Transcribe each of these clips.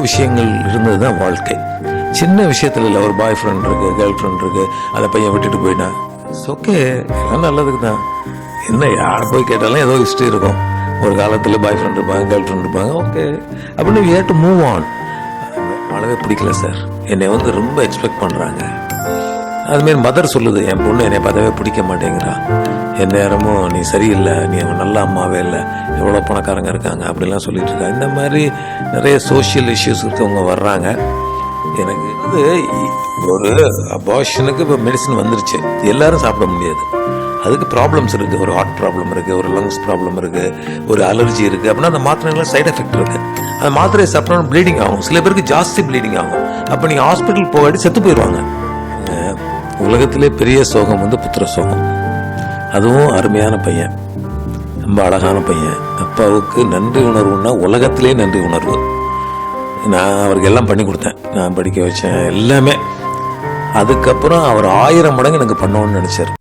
விஷயங்கள் இருந்தது தான் வாழ்க்கை. சின்ன விஷயத்துல இல்லை ஒரு பாய் ஃப்ரெண்ட் இருக்கு கேர்ள் ஃப்ரெண்ட் இருக்கு அதை பையன் விட்டுட்டு போயிட்டான் ஓகே எல்லாம் நல்லதுக்கு தான் என்ன யார் போய் கேட்டாலும் ஏதோ ஹிஸ்ட்ரி இருக்கும். ஒரு காலத்தில் பாய் ஃப்ரெண்ட் இருப்பாங்க கேர்ள் ஃப்ரெண்ட் இருப்பாங்க ஓகே அப்படின்னு வி டு மூவ் ஆன் வாழவே பிடிக்கல சார் என்னை வந்து ரொம்ப எக்ஸ்பெக்ட் பண்ணுறாங்க அதுமாரி மதர் சொல்லுது என் பொண்ணு என்னை பார்த்தாவே பிடிக்க மாட்டேங்கிறான் என் நேரமும் நீ சரியில்லை நீ அவன் நல்ல அம்மாவே இல்லை. எவ்வளோ பணக்காரங்க இருக்காங்க அப்படிலாம் சொல்லிட்டு இருக்காங்க. இந்த மாதிரி நிறைய சோஷியல் இஷ்யூஸ் இருக்கவங்க வர்றாங்க. எனக்கு வந்து ஒரு அபாஷனுக்கு இப்போ மெடிசன் வந்துருச்சு. எல்லாரும் சாப்பிட முடியாது. அதுக்கு ப்ராப்ளம்ஸ் இருக்குது ஒரு ஹார்ட் ப்ராப்ளம் இருக்குது ஒரு லங்ஸ் ப்ராப்ளம் இருக்குது ஒரு அலர்ஜி இருக்குது அப்படின்னா அந்த மாத்திரைகள்லாம் சைட் எஃபெக்ட் இருக்குது அந்த மாத்திரை சாப்பிட்டா ப்ளீடிங் ஆகும். சில பேருக்கு ஜாஸ்தி ப்ளீடிங் ஆகும். அப்போ நீங்கள் ஹாஸ்பிட்டல் போகாட்டி செத்து போயிடுவாங்க. உலகத்திலே பெரிய சோகம் வந்து புத்திர சோகம். அதுவும் அருமையான பையன். ரொம்ப அழகான பையன். அப்பாவுக்கு நன்றி உணர்வுன்னா உலகத்திலே நன்றி உணர்வு. நான் அவருக்கு எல்லாம் பண்ணி கொடுத்தேன். நான் படிக்க வச்சேன். எல்லாமே. அதுக்கப்புறம் அவர் ஆயிரம் மடங்கு எனக்கு பண்ணணும்னு நினச்சார்.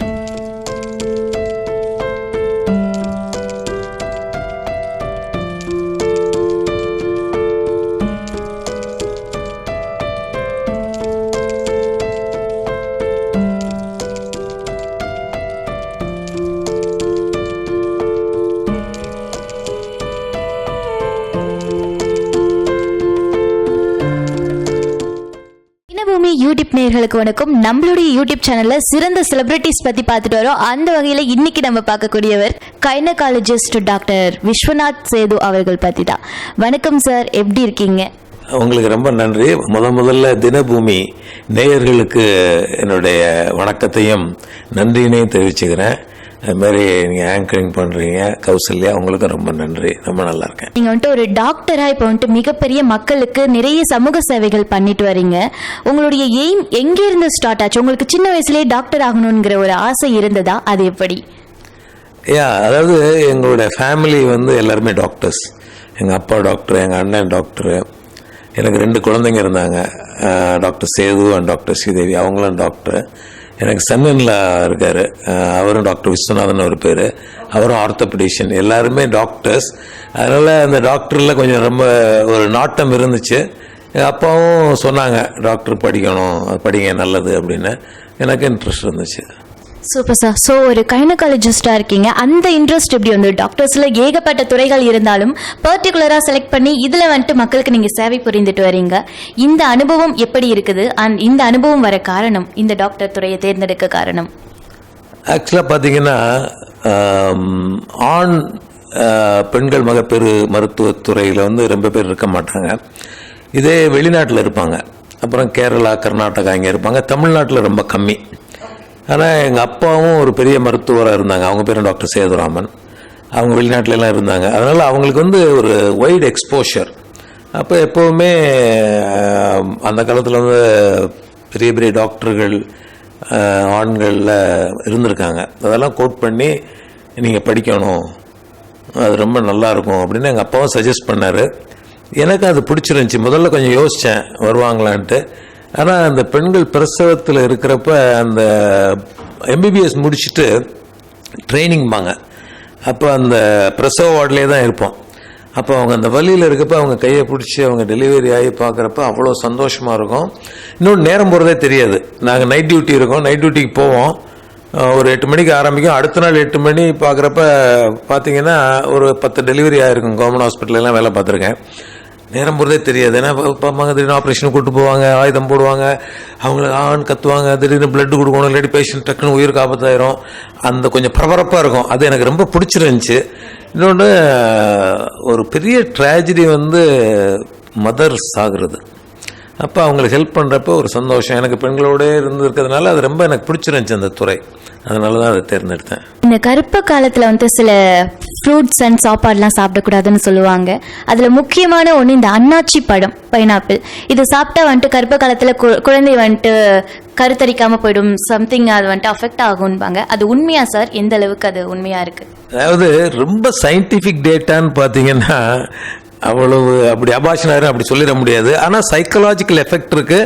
யூடியூப் நேயர்களுக்கு வணக்கம். நம்மளுடைய யூடியூப் சேனல்ல சிறந்த செலிபிரிட்டிஸ் பத்தி பார்த்துட்டு வரோம். அந்த வகையில இன்னைக்கு நம்ம பார்க்கக்கூடியவர் கைனகாலஜிஸ்ட் டாக்டர் விஸ்வநாத் சேது அவர்கள் பத்தி தான். வணக்கம் சார். எப்படி இருக்கீங்க? உங்களுக்கு ரொம்ப நன்றி. முத முதல்ல தினபூமி நேயர்களுக்கு என்னுடைய வணக்கத்தையும் நன்றியினையும் தெரிவிச்சுக்கிறேன். அது மாதிரி நீங்கள் ஆங்கரிங் பண்ணுறீங்க கௌசல்யா உங்களுக்கு ரொம்ப நன்றி. ரொம்ப நல்லா இருக்கேன். நீங்க வந்துட்டு ஒரு டாக்டரா இப்போ வந்துட்டு மிகப்பெரிய மக்களுக்கு நிறைய சமூக சேவைகள் பண்ணிட்டு வரீங்க. உங்களுடைய எய்ம் எங்க இருந்து ஸ்டார்ட் ஆச்சு? உங்களுக்கு சின்ன வயசுலயே டாக்டர் ஆகணுங்கிற ஒரு ஆசை இருந்ததா? அது எப்படி? யா அதாவது எங்களோட ஃபேமிலி வந்து எல்லாருமே டாக்டர்ஸ் எங்கள் அப்பா டாக்டர் எங்கள் அண்ணன் டாக்டரு எனக்கு ரெண்டு குழந்தைங்க இருந்தாங்க. Doctor Sethu and doctor Sridevi. அவங்களும் டாக்டர் எனக்கு சன்னன்ல இருக்கார். அவரும் டாக்டர் விஸ்வநாதன் ஒரு பேர். அவரும் ஆர்த்தோபெடிஷியன். எல்லாருமே டாக்டர்ஸ். அதனால் அந்த டாக்டரில் கொஞ்சம் ரொம்ப ஒரு நாட்டம் இருந்துச்சு. எங்கள் அப்பாவும் சொன்னாங்க டாக்டர் படிக்கணும் படிங்க நல்லது அப்படின்னு. எனக்கு இன்ட்ரெஸ்ட் இருந்துச்சு. சூப்பர் சார் ஸோ ஒரு கைனகாலஜிஸ்டா இருக்கீங்க. அந்த இன்ட்ரெஸ்ட் எப்படி வந்து டாக்டர்ஸ்ல ஏகப்பட்ட துறைகள் இருந்தாலும் பர்டிகுலரா செலக்ட் பண்ணி இதுல வந்துட்டு மக்களுக்கு நீங்க சேவை புரிந்துட்டு வரீங்க. இந்த அனுபவம் எப்படி இருக்குது? அண்ட் இந்த அனுபவம் வர காரணம் இந்த டாக்டர் துறையை தேர்ந்தெடுக்க காரணம்? ஆக்சுவலாக பார்த்தீங்கன்னா ஆண் பெண்கள் மகப்பேறு மருத்துவத்துறையில் வந்து ரொம்ப பேர் இருக்க மாட்டாங்க. இதே வெளிநாட்டில் இருப்பாங்க. அப்புறம் கேரளா கர்நாடகா இங்கே இருப்பாங்க. தமிழ்நாட்டில் ரொம்ப கம்மி. ஆனால் எங்கள் அப்பாவும் ஒரு பெரிய மருத்துவராக இருந்தாங்க. அவங்க பேரும் டாக்டர் சேதுராமன். அவங்க வெளிநாட்டிலலாம் இருந்தாங்க. அதனால் அவங்களுக்கு வந்து ஒரு வைடு எக்ஸ்போஷர் அப்போ எப்போவுமே அந்த காலத்தில் வந்து பெரிய பெரிய டாக்டர்கள் ஆண்களில் இருந்திருக்காங்க. அதெல்லாம் கோட் பண்ணி நீங்கள் படிக்கணும். அது ரொம்ப நல்லா இருக்கும் அப்படின்னு எங்கள் அப்பாவும் சஜஸ்ட் பண்ணார். எனக்கு அது பிடிச்சிருந்துச்சி. முதல்ல கொஞ்சம் யோசித்தேன் வருவாங்களான்ட்டு. ஆனால் அந்த பெண்கள் பிரசவத்தில் இருக்கிறப்ப அந்த எம்பிபிஎஸ் முடிச்சுட்டு ட்ரைனிங் பாங்க அப்போ அந்த பிரசவ வார்டிலே தான் இருப்போம். அப்போ அவங்க அந்த வழியில் இருக்கப்ப அவங்க கையை பிடிச்சி அவங்க டெலிவரி ஆகி பார்க்குறப்ப அவ்வளோ சந்தோஷமாக இருக்கும். இன்னொன்று நேரம் போகிறதே தெரியாது. நாங்கள் நைட் டியூட்டி இருக்கோம். நைட் டியூட்டிக்கு போவோம். ஒரு எட்டு மணிக்கு ஆரம்பிக்கும். அடுத்த நாள் எட்டு மணி பார்க்குறப்ப பார்த்தீங்கன்னா ஒரு பத்து டெலிவரி ஆகிருக்கும் கவர்மெண்ட் ஹாஸ்பிட்டலெலாம் வேலை பார்த்துருக்கேன். நேரம் போகிறதே தெரியாது. ஏன்னா பார்ப்பாங்க திடீர்னு ஆப்ரேஷன் கூட்டு போவாங்க ஆயுதம் போடுவாங்க அவங்கள ஆண் கத்துவாங்க திடீர்னு பிளட் கொடுக்கணும் இல்லாட்டி பேஷண்ட் டக்குன்னு உயிருக்கு ஆபத்தாயிரும் அந்த கொஞ்சம் பரபரப்பாக இருக்கும். அது எனக்கு ரொம்ப பிடிச்சிருந்துச்சு. இன்னொன்று ஒரு பெரிய ட்ராஜடி வந்து மதர்ஸ் சாகிறது. அப்போ அவங்களுக்கு ஹெல்ப் பண்ணுறப்ப ஒரு சந்தோஷம். எனக்கு பெண்களோட இருந்து இருக்கிறதுனால அது ரொம்ப எனக்கு பிடிச்சிருந்துச்சு அந்த துறை. அதனால தான் அதை தேர்ந்தெடுத்தேன். இந்த கருப்ப காலத்துல வந்து சில ஃப்ரூட்ஸ் அண்ட் சாப்பாடுலாம் சாப்பிடக்கூடாதுன்னு சொல்லுவாங்க. அதுல முக்கியமான ஒன்று இந்த அன்னாச்சி பழம் பைனாப்பிள் இது சாப்பிட்டா வந்துட்டு கருப்ப காலத்துல குழந்தை வந்துட்டு கருத்தரிக்காம போயிடும். சம்திங் அது வந்துட்டு அஃபெக்ட் ஆகும்பாங்க. அது உண்மையா சார் எந்த அளவுக்கு அது உண்மையா இருக்கு? அதாவது ரொம்ப சயின்டிஃபிக் டேட்டான்னு பார்த்தீங்கன்னா அவ்வளவு அப்படி அபாஷனாயிரம் அப்படி சொல்லிட முடியாது. ஆனால் சைக்கலாஜிக்கல் எஃபெக்ட் இருக்கு.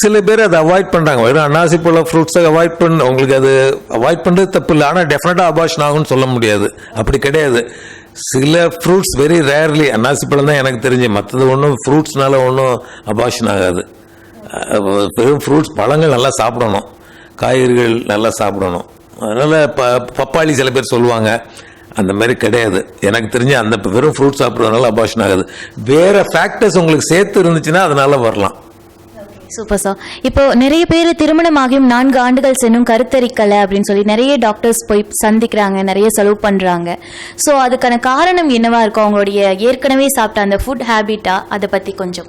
சில பேர் அதை அவாய்ட் பண்ணுறாங்க வெறும் அன்னாசி போல ஃப்ரூட்ஸை அவாய்ட் பண்ண உங்களுக்கு அது அவாய்ட் பண்ணுறது தப்பு இல்லை ஆனால் டெஃபினட்டாக அபாஷன் ஆகும்னு சொல்ல முடியாது. அப்படி கிடையாது. சில ஃப்ரூட்ஸ் வெரி ரேர்லி அன்னாசி பழம் தான் எனக்கு தெரிஞ்சு. மற்றது ஒன்றும் ஃப்ரூட்ஸ்னால ஒன்றும் அபாஷன் ஆகாது. பெரும் வெறும் ஃப்ரூட்ஸ் பழங்கள் நல்லா சாப்பிடணும். காய்கறிகள் நல்லா சாப்பிடணும். அதனால் ப பப்பாளி சில பேர் சொல்லுவாங்க. அந்த மாதிரி கிடையாது. எனக்கு தெரிஞ்சு அந்த வெறும் ஃப்ரூட் சாப்பிட்றதுனால அபாஷன் ஆகுது. வேற ஃபேக்டர்ஸ் உங்களுக்கு சேர்த்து இருந்துச்சுன்னா அதனால வரலாம். சூப்பர் சார் இப்போ நிறைய பேர் திருமணமாகியும் நான்கு ஆண்டுகள் சென்னும் கருத்தரிக்கலை அப்படின்னு சொல்லி நிறைய டாக்டர்ஸ் போய் சந்திக்கிறாங்க நிறைய செலவு பண்றாங்க. ஸோ அதுக்கான காரணம் என்னவா இருக்கும்? அவங்களுடைய ஏற்கனவே சாப்பிட்ட அந்த ஃபுட் ஹேபிட்டா அதை பத்தி கொஞ்சம்.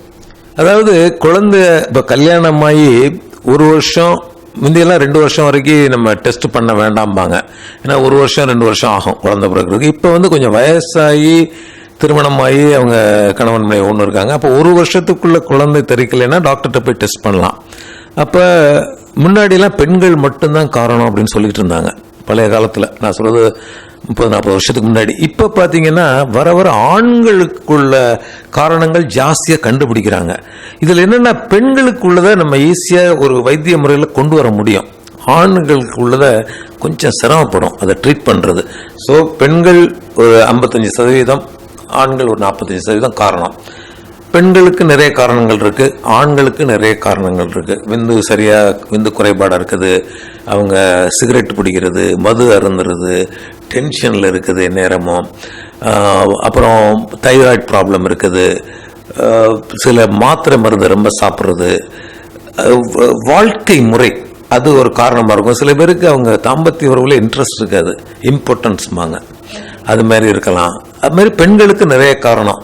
அதாவது குழந்தை இப்போ கல்யாணம் ஆகி ஒரு வருஷம் முந்தையெல்லாம் ரெண்டு வருஷம் வரைக்கும் நம்ம டெஸ்ட் பண்ண வேண்டாம்பாங்க. ஏன்னா ஒரு வருஷம் ரெண்டு வருஷம் ஆகும் குழந்தை பிறகு இப்போ வந்து கொஞ்சம் வயசாகி திருமணமாகி அவங்க கணவன் மனைவி ஒன்று இருக்காங்க. அப்போ ஒரு வருஷத்துக்குள்ள குழந்தை தெரிக்கலைன்னா டாக்டர்கிட்ட போய் டெஸ்ட் பண்ணலாம். அப்போ முன்னாடிலாம் பெண்கள் மட்டும்தான் காரணம் அப்படின்னு சொல்லிட்டு இருந்தாங்க. பழைய காலத்தில். நான் சொல்கிறது முப்பது நாற்பது வருஷத்துக்கு முன்னாடி. இப்போ பார்த்தீங்கன்னா வர வர ஆண்களுக்குள்ள காரணங்கள் ஜாஸ்தியாக கண்டுபிடிக்கிறாங்க. இதில் என்னென்னா பெண்களுக்குள்ளதை நம்ம ஈஸியாக ஒரு வைத்திய முறையில் கொண்டு வர முடியும். ஆண்களுக்கு உள்ளதை கொஞ்சம் சிரமப்படும் அதை ட்ரீட் பண்ணுறது ஸோ பெண்கள் ஒரு ஐம்பத்தஞ்சு சதவீதம் ஆண்கள் ஒரு நாற்பத்தஞ்சு சதவீதம் காரணம். பெண்களுக்கு நிறைய காரணங்கள் இருக்குது ஆண்களுக்கு நிறைய காரணங்கள் இருக்குது விந்து சரியாக விந்து குறைபாடாக இருக்குது அவங்க சிகரெட் பிடிக்கிறது மது அருந்துறது டென்ஷனில் இருக்குது நேரமும் அப்புறம் தைராய்டு ப்ராப்ளம் இருக்குது. சில மாத்திரை மருந்து ரொம்ப சாப்பிட்றது. வாழ்க்கை முறை அது ஒரு காரணமாக இருக்கும். சில பேருக்கு அவங்க தாம்பத்திய உறவுல இன்ட்ரெஸ்ட் இருக்காது. இம்பார்ட்டன்ஸ்மாங்க அது மாதிரி இருக்கலாம். அது மாதிரி பெண்களுக்கு நிறைய காரணம்.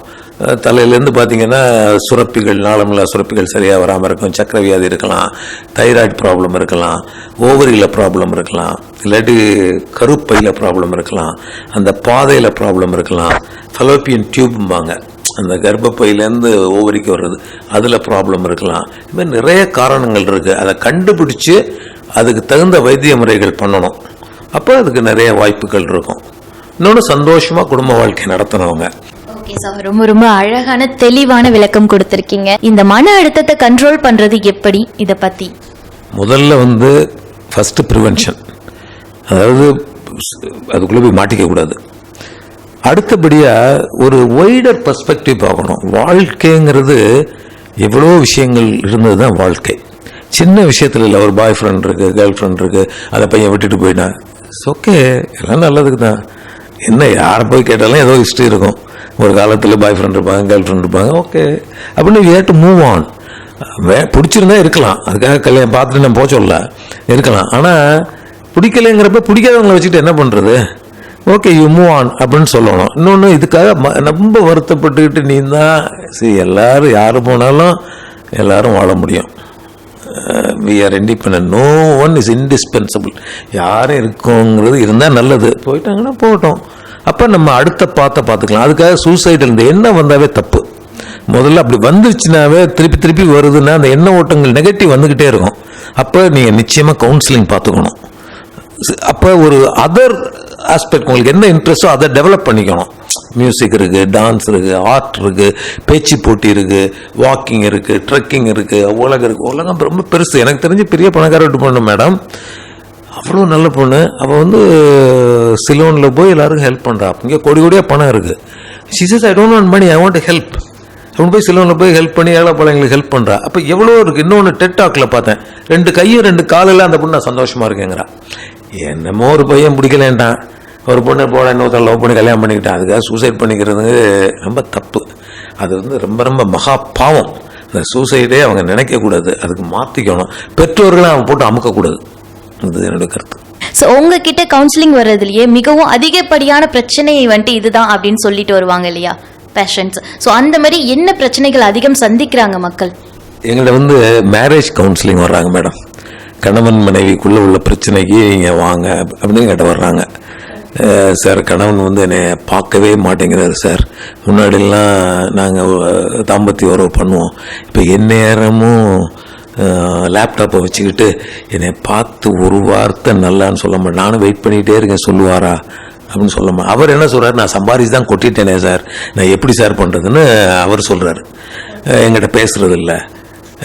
தலையிலேருந்து பார்த்தீங்கன்னா சுரப்பிகள் நாளமில்லா சுரப்பிகள் சரியாக வராமல் இருக்கும். சக்கரவியாதி இருக்கலாம் தைராய்டு ப்ராப்ளம் இருக்கலாம் ஓவரியில் ப்ராப்ளம் இருக்கலாம் இல்லாட்டி கருப்பையில் ப்ராப்ளம் இருக்கலாம் அந்த பாதையில் ப்ராப்ளம் இருக்கலாம். ஃபலோப்பியன் டியூப்ம்பாங்க அந்த கர்ப்பப்பையிலேருந்து ஓவரிக்கு வர்றது அதில் ப்ராப்ளம் இருக்கலாம். இதுமாதிரி நிறைய காரணங்கள் இருக்குது அதை கண்டுபிடிச்சி அதுக்கு தகுந்த வைத்திய முறைகள் பண்ணணும். அப்போ அதுக்கு நிறைய வாய்ப்புகள் இருக்கும். இன்னொன்று சந்தோஷமாக குடும்ப வாழ்க்கை நடத்துனவங்க ஓகே சார். ரொம்ப ரொம்ப அழகான தெளிவான விளக்கம் கொடுத்திருக்கீங்க. இந்த மன அழுத்தத்தை கண்ட்ரோல் பண்றது எப்படி? இதை பத்தி. முதல்ல வந்து ஃபஸ்ட்டு ப்ரிவென்ஷன் அதாவது அதுக்குள்ளே போய் மாட்டிக்க கூடாது. அடுத்தபடியாக ஒரு ஒய்டர் பர்ஸ்பெக்டிவ் பார்க்கணும். வாழ்க்கைங்கிறது எவ்வளோ விஷயங்கள் இருந்தது தான் வாழ்க்கை. சின்ன விஷயத்தில் இல்லை ஒரு பாய் ஃப்ரெண்ட் இருக்கு கேர்ள் ஃப்ரெண்ட் இருக்கு அதை பையன் விட்டுட்டு போயிட்டான். ஓகே எல்லாம் நல்லதுக்கு தான். என்ன யாரை போய் கேட்டாலும் ஏதோ ஹிஸ்ட்ரி இருக்கும். ஒரு காலத்தில் பாய் ஃப்ரெண்ட் இருப்பாங்க கேர்ள் ஃப்ரெண்ட் இருப்பாங்க ஓகே அப்படின்னு வி டு மூவ் ஆன் வே பிடிச்சிருந்தா இருக்கலாம். அதுக்காக கல்யாணம் பார்த்துட்டு நான் போக சொல்லல இருக்கலாம். ஆனால் பிடிக்கலைங்கிறப்ப பிடிக்காதவங்களை வச்சுட்டு என்ன பண்ணுறது ஓகே யூ மூவ் ஆன் அப்படின்னு சொல்லணும். இன்னொன்று இதுக்காக ம- ரொம்ப வருத்தப்பட்டுக்கிட்டு நீ தான். சரி எல்லாரும் யார் போனாலும் எல்லாரும் வாழ முடியும். We are independent no one is indispensable யாரும் இருக்கோங்கிறது இருந்தால் நல்லது. போயிட்டாங்கன்னா போகட்டும். அப்போ நம்ம அடுத்த பார்த்த பார்த்துக்கலாம் அதுக்காக சூசைடில் இந்த எண்ணம் வந்தாவே தப்பு. முதல்ல அப்படி வந்துருச்சுனாவே திருப்பி திருப்பி வருதுன்னா அந்த எண்ண ஓட்டங்கள் நெகட்டிவ் வந்துக்கிட்டே இருக்கும். அப்போ நீங்கள் நிச்சயமாக கவுன்சிலிங் பார்த்துக்கணும் அப்போ ஒரு அதர் ஆஸ்பெக்ட் உங்களுக்கு என்ன இன்ட்ரெஸ்ட்டோ அதை டெவலப் பண்ணிக்கணும். மியூசிக் இருக்குது டான்ஸ் இருக்குது ஆர்ட் இருக்குது பேச்சு போட்டி இருக்குது வாக்கிங் இருக்குது ட்ரெக்கிங் இருக்குது உலகம் இருக்குது உலகம் ரொம்ப பெருசு. எனக்கு தெரிஞ்சு பெரிய பணக்கார வீட்டு பொண்ணு மேடம் அவ்வளோ நல்ல பொண்ணு. அவள் வந்து சிலோனில் போய் எல்லாருக்கும் ஹெல்ப் பண்ணுறா இங்கே கோடி கோடியாக பணம் இருக்குது சிசஸ் I don't want money I want help அவன் போய் சிலோனில் போய் ஹெல்ப் பண்ணி ஏழை பழங்களுக்கு ஹெல்ப் பண்ணுறா அப்போ எவ்வளோ இருக்குது இன்னொன்று டெட்டாக்கில் பார்த்தேன். ரெண்டு கையும் ரெண்டு காலில் அந்த பொண்ணு நான் சந்தோஷமாக இருக்கேங்கிறா. என்னமோ ஒரு பையன் பிடிக்கலேன்ட்டான். ஒரு பொண்ணு போட இன்னொருத்தர் லவ் பண்ணி கல்யாணம் பண்ணிக்கிட்டான். அதுக்காக சூசைட் பண்ணிக்கிறது ரொம்ப தப்பு. அது வந்து ரொம்ப ரொம்ப மகா பாவம். அந்த சூசைடே அவங்க நினைக்கக்கூடாது. அதுக்கு மாற்றிக்கணும் பெற்றோர்களை அவன் போட்டு அமுக்கக்கூடாது. இது என்னுடைய கருத்து. ஸோ உங்ககிட்ட கவுன்சிலிங் வர்றதுலயே மிகவும் அதிகப்படியான பிரச்சனையை வந்துட்டு இதுதான் அப்படின்னு சொல்லிட்டு வருவாங்க இல்லையா? பேஷண்ட்ஸ் ஸோ அந்த மாதிரி என்ன பிரச்சனைகள் அதிகம் சந்திக்கிறாங்க மக்கள்? எங்கள்ட்ட வந்து மேரேஜ் கவுன்சிலிங் வர்றாங்க மேடம் கணவன் மனைவிக்குள்ளே உள்ள பிரச்சனைக்கு இங்கே வாங்க அப்படின்னு கேட்ட வர்றாங்க. சார் கணவன் வந்து என்னை பார்க்கவே மாட்டேங்கிறாரு சார். முன்னாடிலாம் நாங்கள் தாம்பத்திய உறவு பண்ணுவோம். இப்போ எந்நேரமும் லேப்டாப்பை வச்சுக்கிட்டு என்னை பார்த்து ஒரு வார்த்தை நல்லான்னு சொல்ல மாட்டேன். நானும் வெயிட் பண்ணிகிட்டே இருக்கேன் சொல்லுவாரா அப்படின்னு சொல்ல அவர் என்ன சொல்கிறார் நான் சம்பாரிச்சு தான் கொட்டிட்டேனே சார். நான் எப்படி சார் பண்ணுறதுன்னு அவர் சொல்கிறார் என்கிட்ட பேசுறது இல்லை.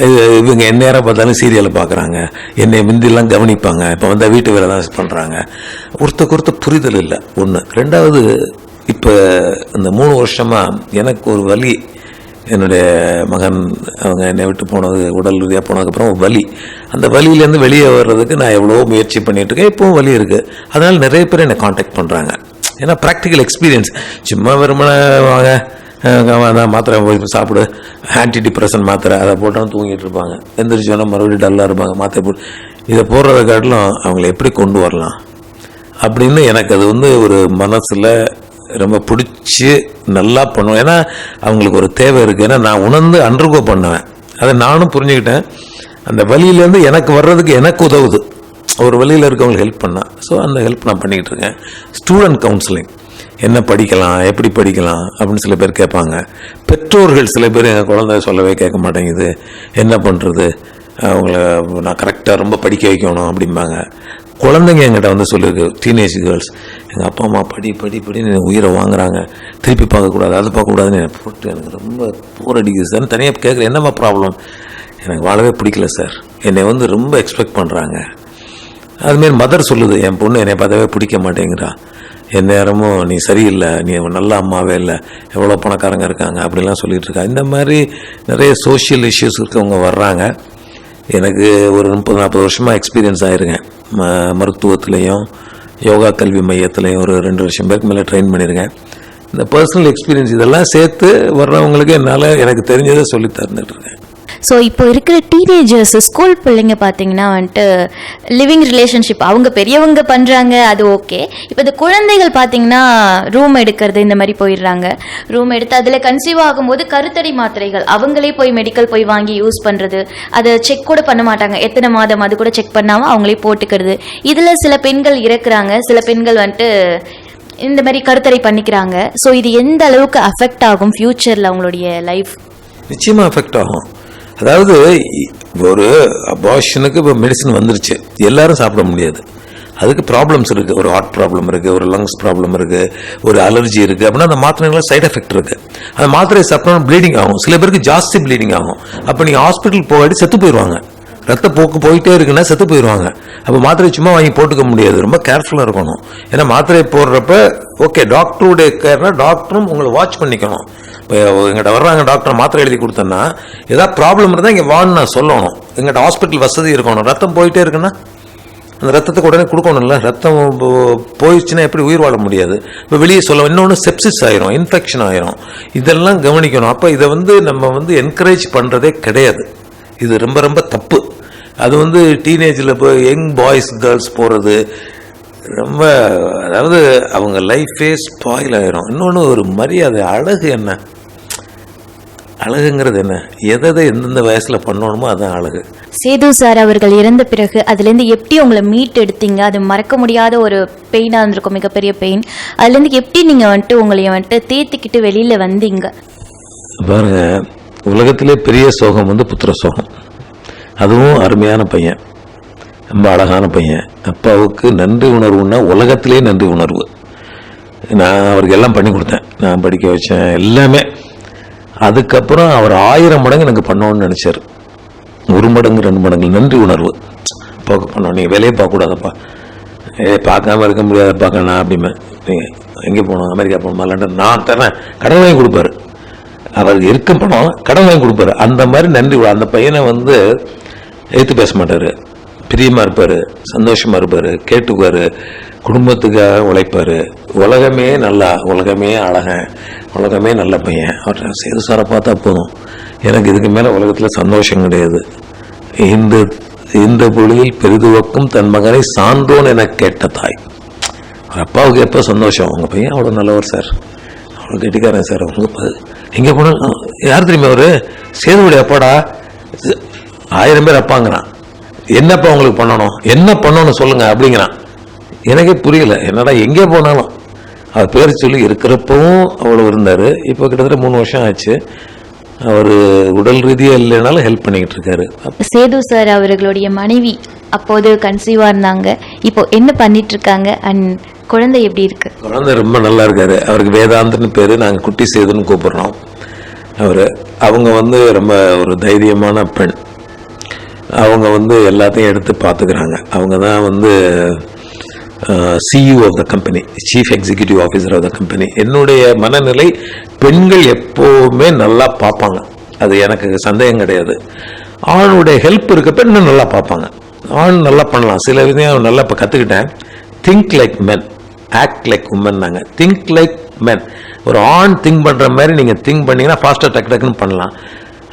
இவங்க என் நேரம் பார்த்தாலும் சீரியலை பார்க்குறாங்க. என்னை முந்திலாம் கவனிப்பாங்க. இப்போ வந்தால் வீட்டு வேலை தான் பண்ணுறாங்க ஒருத்தருக்கு ஒருத்தர் புரிதல் இல்லை. ஒன்று ரெண்டாவது இப்போ இந்த மூணு வருஷமாக எனக்கு ஒரு வலி. என்னுடைய மகன் அவங்க என்னை விட்டு போனது உடல் ரீதியாக போனதுக்கப்புறம் வலி. அந்த வலியிலேருந்து வெளியே வர்றதுக்கு நான் எவ்வளோ முயற்சி பண்ணிட்டு இருக்கேன். இப்போவும் வலி இருக்குது அதனால் நிறைய பேர் என்னை காண்டாக்ட் பண்ணுறாங்க ஏன்னா ப்ராக்டிக்கல் எக்ஸ்பீரியன்ஸ் சும்மா வெறுமனே வாங்க. அதான் மாத்திரை போய் சாப்பிடு. ஆன்டி டிப்ரெஷன் மாத்திரை அதை போட்டாலும் தூங்கிட்டு இருப்பாங்க. எந்திரிச்சோன்னா மறுபடியும் டல்லாக இருப்பாங்க மாத்திரை போட்டு. இதை போடுறத காட்டிலும் அவங்கள எப்படி கொண்டு வரலாம்? அப்படின்னு எனக்கு அது வந்து ஒரு மனசில் ரொம்ப பிடிச்சி நல்லா பண்ணுவேன். ஏன்னா அவங்களுக்கு ஒரு தேவை இருக்குது ஏன்னா நான் உணர்ந்து அண்டர்கோ பண்ணுவேன். அதை நானும் புரிஞ்சுக்கிட்டேன். அந்த வழியிலேருந்து எனக்கு வர்றதுக்கு எனக்கு உதவுது. ஒரு வழியில் இருக்கவங்களுக்கு ஹெல்ப் பண்ணா. ஸோ அந்த ஹெல்ப் நான் பண்ணிக்கிட்டு இருக்கேன். ஸ்டூடெண்ட் கவுன்சிலிங் என்ன படிக்கலாம் எப்படி படிக்கலாம் அப்படின்னு சில பேர் கேட்பாங்க. பெற்றோர்கள் சில பேர் எங்கள் குழந்தை சொல்லவே கேட்க மாட்டேங்குது. என்ன பண்ணுறது அவங்கள நான் கரெக்டாக ரொம்ப படிக்க வைக்கணும் அப்படிம்பாங்க. குழந்தைங்க என்கிட்ட வந்து சொல்லியிருக்கு டீனேஜ் கேர்ள்ஸ் எங்கள் அப்பா அம்மா படி படி படின்னு உயிரை வாங்குறாங்க. திருப்பி பார்க்கக்கூடாது அதை பார்க்கக்கூடாதுன்னு எனக்கு போட்டு எனக்கு ரொம்ப போர் அடிக்குது சார். தனியாக கேட்குறேன் என்னம்மா ப்ராப்ளம் எனக்கு வாழவே பிடிக்கல சார். என்னை வந்து ரொம்ப எக்ஸ்பெக்ட் பண்ணுறாங்க அதுமாரி மதர் சொல்லுது என் பொண்ணு என்னை பார்த்தாவே பிடிக்க மாட்டேங்கிறா. என் நேரமும் நீ சரியில்லை நீ நல்ல அம்மாவே இல்லை எவ்வளோ பணக்காரங்க இருக்காங்க அப்படிலாம் சொல்லிகிட்டு இருக்கா இந்த மாதிரி நிறைய சோஷியல் இஷ்யூஸ் இருக்கவங்க வர்றாங்க. எனக்கு ஒரு முப்பது நாற்பது வருஷமாக எக்ஸ்பீரியன்ஸ் ஆயிருக்கேன். ம மருத்துவத்துலேயும் யோகா கல்வி மையத்துலேயும் ஒரு ரெண்டு வருஷம் பேருக்கு மேலே ட்ரெயின் பண்ணியிருக்கேன். இந்த பர்சனல் எக்ஸ்பீரியன்ஸ் இதெல்லாம் சேர்த்து வர்றவங்களுக்கு என்னால் எனக்கு தெரிஞ்சதை சொல்லி தந்துட்டுருக்கேன். ஸோ இப்போ இருக்கிற டீனேஜர்ஸ் ஸ்கூல் பிள்ளைங்க பார்த்தீங்கன்னா வந்துட்டு லிவிங் ரிலேஷன்ஷிப் அவங்க பெரியவங்க பண்ணுறாங்க அது ஓகே இப்போ இந்த குழந்தைகள் பார்த்தீங்கன்னா ரூம் எடுக்கிறது இந்த மாதிரி போயிடுறாங்க. ரூம் எடுத்து அதில் கன்சீவ் ஆகும்போது கருத்தடை மாத்திரைகள் அவங்களே போய் மெடிக்கல் போய் வாங்கி யூஸ் பண்ணுறது அதை செக் கூட பண்ண மாட்டாங்க. எத்தனை மாதம் அது கூட செக் பண்ணாமல் அவங்களே போட்டுக்கிறது. இதில் சில பெண்கள் இறக்குறாங்க. சில பெண்கள் வந்துட்டு இந்த மாதிரி கருத்தடை பண்ணிக்கிறாங்க. ஸோ இது எந்த அளவுக்கு அஃபெக்ட் ஆகும் ஃப்யூச்சரில் அவங்களுடைய லைஃப் நிச்சயமாக அஃபெக்ட் ஆகும். அதாவது ஒரு அபாஷனுக்கு இப்போ மெடிசன் வந்துருச்சு. எல்லாரும் சாப்பிட முடியாது. அதுக்கு ப்ராப்ளம்ஸ் இருக்குது ஒரு ஹார்ட் ப்ராப்ளம் இருக்குது ஒரு லங்ஸ் ப்ராப்ளம் இருக்குது ஒரு அலர்ஜி இருக்குது அப்படின்னா அந்த மாத்திரைகள சைட் எஃபெக்ட் இருக்குது அந்த மாத்திரை சாப்பிட்டோம்னா ப்ளீடிங் ஆகும். சில பேருக்கு ஜாஸ்தி ப்ளீடிங் ஆகும். அப்போ நீங்கள் ஹாஸ்பிட்டல் போகாட்டி செத்து போயிடுவாங்க ரத்த போக்கு போயிட்டே இருக்குன்னா செத்து போயிடுவாங்க. அப்போ மாத்திரை சும்மா வாங்கி போட்டுக்க முடியாது. ரொம்ப கேர்ஃபுல்லாக இருக்கணும். ஏன்னா மாத்திரை போடுறப்ப ஓகே டாக்டருடைய கேர்னா டாக்டரும் உங்களை வாட்ச் பண்ணிக்கணும். இப்போ எங்கிட்ட வர்றாங்க டாக்டர் மாத்திரை எழுதி கொடுத்தேன்னா ஏதாவது ப்ராப்ளம் இருந்தால் இங்கே வான்னு நான் சொல்லணும். எங்கிட்ட ஹாஸ்பிட்டல் வசதி இருக்கணும். ரத்தம் போயிட்டே இருக்குன்னா அந்த ரத்தத்துக்கு உடனே கொடுக்கணும்ல. ரத்தம் போ- போயிடுச்சுன்னா எப்படி உயிர் வாழ முடியாது? இப்போ வெளியே சொல்ல இன்னொன்று செப்சிஸ் ஆயிரும் இன்ஃபெக்ஷன் ஆயிரும். இதெல்லாம் கவனிக்கணும். அப்போ இதை வந்து நம்ம வந்து என்கரேஜ் பண்ணுறதே கிடையாது. இது ரொம்ப ரொம்ப தப்பு. அது வந்து டீனேஜில் போய் யங் பாய்ஸ் கேர்ள்ஸ் போகிறது ரொம்ப அதாவது அவங்க லைஃபே ஸ்பாயில் ஆயிரும். இன்னொன்று ஒரு மரியாதை அழகு என்ன? அழகுங்கிறது என்ன? எதை எதை எந்தெந்த வயசில் பண்ணணுமோ அதான் அழகு. சேது சார் அவர்கள் இறந்த பிறகு அதுலேருந்து எப்படி உங்களை மீட் எடுத்தீங்க? அது மறக்க முடியாத ஒரு பெயினாக இருந்திருக்கும் மிகப்பெரிய பெயின் அதுலேருந்து எப்படி நீங்கள் வந்துட்டு உங்களை வந்துட்டு தேத்திக்கிட்டு வெளியில் வந்தீங்க? பாருங்க உலகத்திலே பெரிய சோகம் வந்து புத்திர சோகம். அதுவும் அருமையான பையன். ரொம்ப அழகான பையன். அப்பாவுக்கு நன்றி உணர்வுன்னா உலகத்திலே நன்றி உணர்வு. நான் அவருக்கு எல்லாம் பண்ணி கொடுத்தேன். நான் படிக்க வச்சேன். எல்லாமே. அதுக்கப்புறம் அவர் ஆயிரம் மடங்கு எனக்கு பண்ணோன்னு நினச்சார். ஒரு மடங்கு ரெண்டு மடங்கு. நன்றி உணர்வு. போக பண்ணணும். நீங்கள் வேலையே பார்க்கக்கூடாதப்பா. ஏ பார்க்காம இருக்க முடியாதப்பா கண்ணா அப்படிமே நீங்கள் எங்கே போகணும்? அமெரிக்கா போகணுமா? லண்டன். நான் தரேன். கடன் வாங்கி கொடுப்பாரு. அவருக்கு இருக்க பணம் கடன் வாங்கி கொடுப்பாரு. அந்த மாதிரி நன்றி உணர்வு. அந்த பையனை வந்து எடுத்து பேச மாட்டார். பிரியமாக இருப்பார் சந்தோஷமாக இருப்பார் கேட்டுக்குவார் குடும்பத்துக்காக உழைப்பார். உலகமே நல்லா உலகமே அழகன் உலகமே நல்ல பையன். அவர் சேது சாரை பார்த்தா போதும். எனக்கு இதுக்கு மேலே உலகத்தில் சந்தோஷம் கிடையாது. இந்த இந்த பொழுதில் பெரிதுவக்கும் தன் மகனை சான்றோன் என கேட்ட தாய். அவர் அப்பாவுக்கு எப்போ சந்தோஷம்? உங்கள் பையன் அவ்வளோ நல்லவர் சார். அவ்வளோ கெட்டிக்காரன் சார். உங்கள் எங்கே போனாலும் யார் தெரியுமா அவரு? சேதுவுடைய அப்பாடா ஆயிரம் பேர் அப்பாங்கிறான். என்னப்பா உங்களுக்கு பண்ணணும்? என்ன பண்ணணும் சொல்லுங்க அப்படிங்கிறான். எனக்கே புரியல. என்னடா எங்கே போனாலும். அவர் பேர் சொல்லி இருக்கிறப்பவும் அவ்வளோ இருந்தார். இப்போ கிட்டத்தட்ட மூணு வருஷம் ஆச்சு. அவர் உடல் ரீதியாக இல்லைனாலும் ஹெல்ப் பண்ணிக்கிட்டு இருக்காரு. சேது சார் அவர்களுடைய மனைவி அப்போது கன்சீவாக இருந்தாங்க. இப்போ என்ன பண்ணிட்டு இருக்காங்க? அண்ட் குழந்தை எப்படி இருக்கு? குழந்தை ரொம்ப நல்லா இருக்காரு. அவருக்கு வேதாந்தன்னு பேரு நாங்கள் குட்டி சேதுன்னு கூப்பிடுறோம். அவர் அவங்க வந்து ரொம்ப ஒரு தைரியமான பெண். அவங்க வந்து எல்லாத்தையும் எடுத்து பார்த்துக்கிறாங்க அவங்க தான் வந்து CEO of the company chief executive officer of the company என்னுடைய மனநிலை பெண்கள் எப்போவுமே நல்லா பார்ப்பாங்க அது எனக்கு சந்தேகம் கிடையாது. ஆணுடைய ஹெல்ப் இருக்கப்ப இன்னும் நல்லா பார்ப்பாங்க ஆண் நல்லா பண்ணலாம். சில விதையும் நல்லா இப்போ கற்றுக்கிட்டேன் think like men act like women நாங்கள் திங்க் லைக் மென் ஒரு ஆண் திங்க் பண்ணுற மாதிரி நீங்கள் திங்க் பண்ணீங்கன்னா ஃபாஸ்ட்டாக டக்கு டக்குன்னு பண்ணலாம்.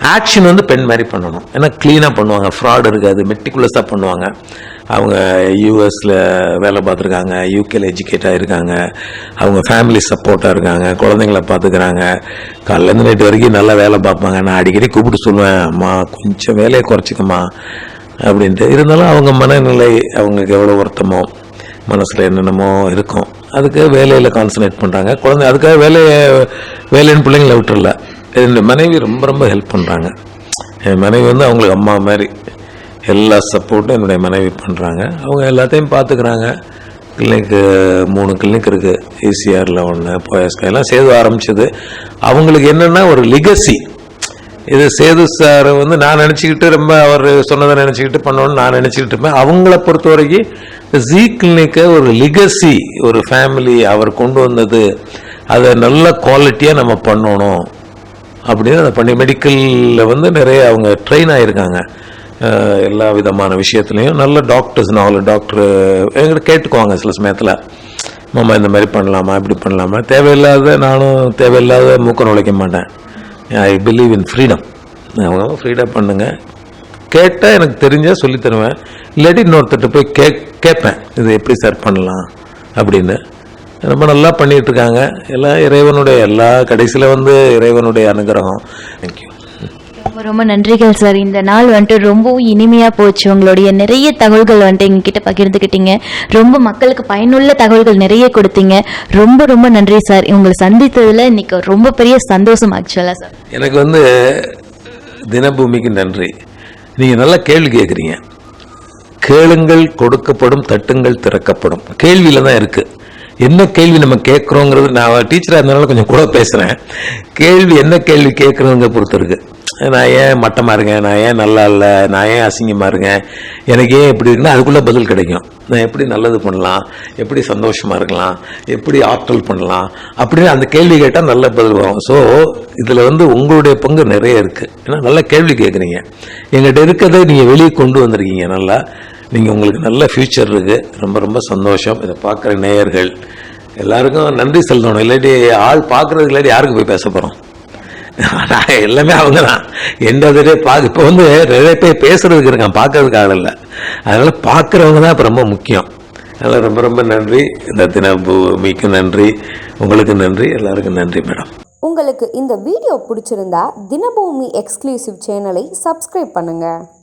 ஆக்ஷன் வந்து பெண் மாதிரி பண்ணணும். ஏன்னா க்ளீனாக பண்ணுவாங்க. ஃப்ராட் இருக்காது. மெட்டிகுலஸாக பண்ணுவாங்க. அவங்க யூஎஸில் வேலை பார்த்துருக்காங்க. யூகேல எஜுகேட் இருக்காங்க அவங்க ஃபேமிலி சப்போர்ட்டாக இருக்காங்க. குழந்தைங்கள பார்த்துக்கிறாங்க. காலையிலேருந்து நைட்டு வரைக்கும் நல்லா வேலை பார்ப்பாங்க. நான் அடிக்கடி கூப்பிட்டு சொல்லுவேன் அம்மா கொஞ்சம் வேலையை குறைச்சிக்கம்மா. அப்படின்ட்டு. இருந்தாலும் அவங்க மனநிலை அவங்களுக்கு எவ்வளோ வருத்தமோ மனசில் என்னென்னமோ இருக்கும். அதுக்கு வேலையில் கான்சன்ட்ரேட் பண்ணுறாங்க குழந்தை அதுக்காக வேலையை வேலைன்னு பிள்ளைங்கள விட்டுறல. என்னுடைய மனைவி ரொம்ப ரொம்ப ஹெல்ப் பண்ணுறாங்க என் மனைவி வந்து அவங்களுக்கு அம்மா மாதிரி எல்லா சப்போர்ட்டும் என்னுடைய மனைவி பண்ணுறாங்க அவங்க எல்லாத்தையும் பார்த்துக்கிறாங்க கிளினிக்கு மூணு கிளினிக் இருக்குது ஈசிஆரில் ஒன்று போயஸ்கா எல்லாம் சேது ஆரம்பிச்சது. அவங்களுக்கு என்னென்னா ஒரு லிகசி இது சேது சார் வந்து நான் நினச்சிக்கிட்டு ரொம்ப அவர் சொன்னதை நினச்சிக்கிட்டு பண்ணணும்னு நான் நினச்சிக்கிட்டு இருப்பேன். அவங்கள பொறுத்த வரைக்கும் ஜீ கிளினிக்கை ஒரு லிகசி ஒரு ஃபேமிலி அவர் கொண்டு வந்தது. அதை நல்ல குவாலிட்டியாக நம்ம பண்ணணும். அப்படின்னு அதை பண்ணி மெடிக்கலில் வந்து நிறைய அவங்க ட்ரெயின் ஆகியிருக்காங்க எல்லா விதமான விஷயத்துலையும் நல்ல டாக்டர்ஸ் நாலு டாக்டர் எங்கிட்ட கேட்டுக்குவாங்க சில சமயத்தில். மாமா இந்த மாதிரி பண்ணலாமா? இப்படி பண்ணலாமா? தேவையில்லாத நானும் தேவையில்லாத மூக்க நுழைக்க மாட்டேன். ஐ பிலீவ் இன் ஃப்ரீடம் அவங்க ஃப்ரீடம் பண்ணுங்கள் கேட்டால் எனக்கு தெரிஞ்சால் சொல்லி தருவேன். இல்லாட்டி இன்னொருத்தர்கிட்ட போய் கே கேட்பேன். இது எப்படி சார் பண்ணலாம் அப்படின்னு. ரொம்ப நல்லா பண்ணிட்டு இருக்காங்க. எல்லாம் இறைவனுடைய எல்லா கடைசியில் வந்து இறைவனுடைய அனுகிரகம். தேங்க்யூ ரொம்ப ரொம்ப நன்றிகள் சார் இந்த நாள் வந்துட்டு ரொம்பவும் இனிமையா போச்சு. உங்களுடைய நிறைய தகவல்கள் வந்துட்டு எங்ககிட்ட பகிர்ந்துக்கிட்டீங்க ரொம்ப மக்களுக்கு பயனுள்ள தகவல்கள் நிறைய கொடுத்தீங்க. ரொம்ப ரொம்ப நன்றி சார் உங்களை சந்தித்ததுல இன்னைக்கு ரொம்ப பெரிய சந்தோஷம் ஆக்சுவலா சார் எனக்கு வந்து தினபூமிக்கு நன்றி. நீங்கள் நல்லா கேள்வி கேட்குறீங்க கேளுங்கள் கொடுக்கப்படும் தட்டுங்கள் திறக்கப்படும். கேள்வியில் தான் இருக்குது என்ன கேள்வி நம்ம கேட்குறோங்கிறது நான் டீச்சராக இருந்தனால கொஞ்சம் கூட பேசுகிறேன் கேள்வி என்ன கேள்வி கேட்குறதுங்க பொறுத்து இருக்குது நான் ஏன் மட்டமாக இருக்கேன்? நான் ஏன் நல்லா இல்லை? நான் ஏன் அசிங்கமாக இருக்கேன்? எனக்கு ஏன் எப்படி இருக்குன்னா அதுக்குள்ளே பதில் கிடைக்கும். நான் எப்படி நல்லது பண்ணலாம்? எப்படி சந்தோஷமாக இருக்கலாம்? எப்படி ஆற்றல் பண்ணலாம்? அப்படின்னு அந்த கேள்வி கேட்டால் நல்ல பதில் வரும். ஸோ இதில் வந்து உங்களுடைய பங்கு நிறைய இருக்குது ஏன்னா நல்ல கேள்வி கேட்குறீங்க எங்கிட்ட இருக்கிறத நீங்கள் வெளியே கொண்டு வந்திருக்கீங்க. நல்லா நீங்கள் உங்களுக்கு நல்ல ஃப்யூச்சர் இருக்குது ரொம்ப ரொம்ப சந்தோஷம். இதை பார்க்குற நேயர்கள் எல்லாருக்கும் நன்றி செலுத்தணும் இல்லாட்டி ஆள் பார்க்குறதுக்கு இல்லாட்டி யாருக்கு போய் பேச போகிறோம் எல்லாமே அவங்க தான் எந்த பார்க்க இப்போ வந்து நிறைய பேர் பேசுறதுக்கு இருக்கான் பார்க்கறதுக்கு ஆள் இல்லை. அதனால பார்க்குறவங்க தான் இப்போ ரொம்ப முக்கியம். அதனால் ரொம்ப ரொம்ப நன்றி. இந்த தினபூமிக்கு நன்றி. உங்களுக்கு நன்றி. எல்லாருக்கும் நன்றி மேடம். உங்களுக்கு இந்த வீடியோ பிடிச்சிருந்தா தினபூமி எக்ஸ்க்ளூசிவ் சேனலை சப்ஸ்கிரைப் பண்ணுங்கள்